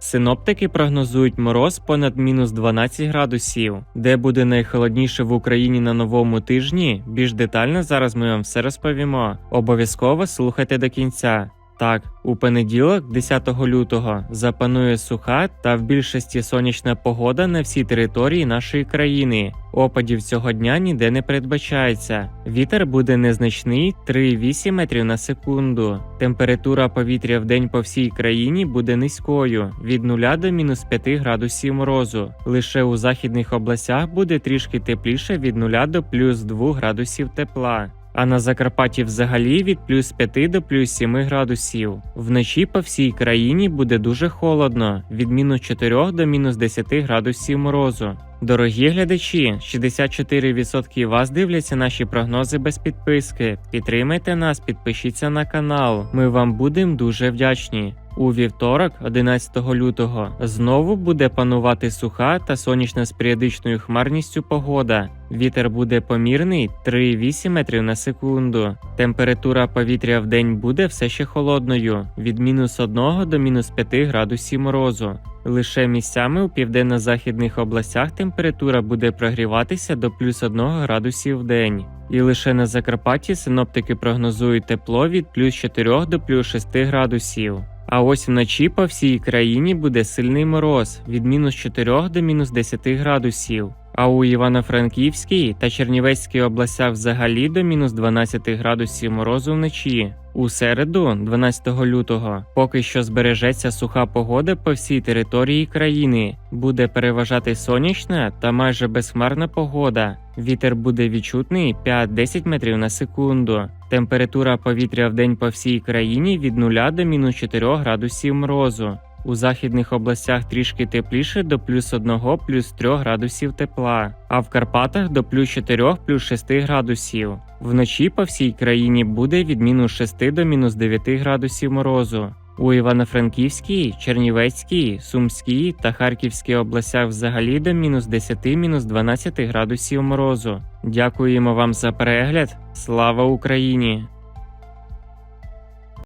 Синоптики прогнозують мороз понад мінус 12 градусів. Де буде найхолодніше в Україні на новому тижні? Більш детально зараз ми вам все розповімо. Обов'язково слухайте до кінця. Так, у понеділок, 10 лютого, запанує суха та в більшості сонячна погода на всій території нашої країни. Опадів цього дня ніде не передбачається. Вітер буде незначний 3,8 метрів на секунду. Температура повітря в день по всій країні буде низькою від 0 до мінус 5 градусів морозу. Лише у західних областях буде трішки тепліше від 0 до плюс 2 градусів тепла. А на Закарпатті взагалі від плюс 5 до плюс 7 градусів. Вночі по всій країні буде дуже холодно від мінус 4 до мінус 10 градусів морозу. Дорогі глядачі, 64% вас дивляться наші прогнози без підписки. Підтримайте нас, підпишіться на канал. Ми вам будемо дуже вдячні. У вівторок, 11 лютого, знову буде панувати суха та сонячна з періодичною хмарністю погода. Вітер буде помірний 3,8 метрів на секунду. Температура повітря в день буде все ще холодною від мінус 1 до мінус 5 градусів морозу. Лише місцями у південно-західних областях температура буде прогріватися до плюс 1 градусів в день. І лише на Закарпатті синоптики прогнозують тепло від плюс 4 до плюс 6 градусів. А ось вночі по всій країні буде сильний мороз від мінус 4 до мінус 10 градусів. А у Івано-Франківській та Чернівецькій областях взагалі до мінус 12 градусів морозу вночі. У середу, 12 лютого, поки що збережеться суха погода по всій території країни. Буде переважати сонячна та майже безхмарна погода. Вітер буде відчутний 5-10 метрів на секунду. Температура повітря в день по всій країні від 0 до мінус 4 градусів морозу. У західних областях трішки тепліше до плюс 1 плюс 3 градусів тепла, а в Карпатах до плюс 4 плюс 6 градусів. Вночі по всій країні буде від мінус 6 до мінус 9 градусів морозу. У Івано-Франківській, Чернівецькій, Сумській та Харківській областях взагалі до мінус 10 мінус 12 градусів морозу. Дякуємо вам за перегляд. Слава Україні!